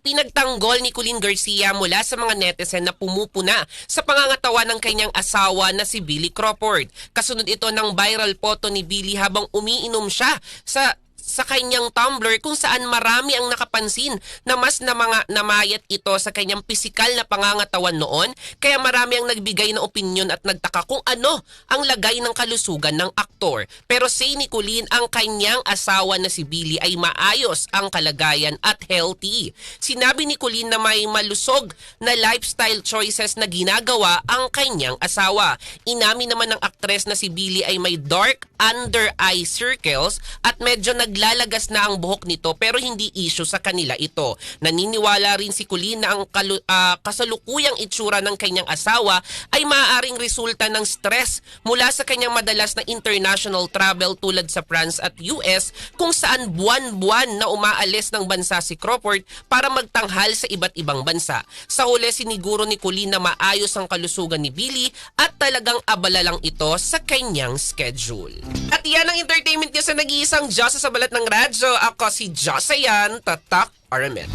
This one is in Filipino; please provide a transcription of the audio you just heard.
ipinagtanggol ni Colleen Garcia mula sa mga netizen na pumupuna sa pangangatawan ng kanyang asawa na si Billy Crawford. Kasunod ito ng viral photo ni Billy habang umiinom siya sa sa kanyang Tumblr kung saan marami ang nakapansin na mas na mga namayat ito sa kanyang pisikal na pangangatawan noon kaya marami ang nagbigay ng opinion at nagtaka kung ano ang lagay ng kalusugan ng aktor. Pero say ni Colleen ang kanyang asawa na si Billy ay maayos ang kalagayan at healthy. Sinabi ni Colleen na may malusog na lifestyle choices na ginagawa ang kanyang asawa. Inamin naman ng aktres na si Billy ay may dark under eye circles at medyo naglalagas na ang buhok nito pero hindi issue sa kanila ito. Naniniwala rin si Colleen ang kalu- ah, kasalukuyang itsura ng kanyang asawa ay maaaring resulta ng stress mula sa kanyang madalas na international travel tulad sa France at US kung saan buwan-buwan na umaalis ng bansa si Crawford para magtanghal sa iba't ibang bansa. Sa huli siniguro ni Colleen maayos ang kalusugan ni Billy at talagang abala lang ito sa kanyang schedule. At yan ang entertainment niya sa nag-iisang Diyosa sa balat ng radyo. Ako si Josayan Tatak Aramet.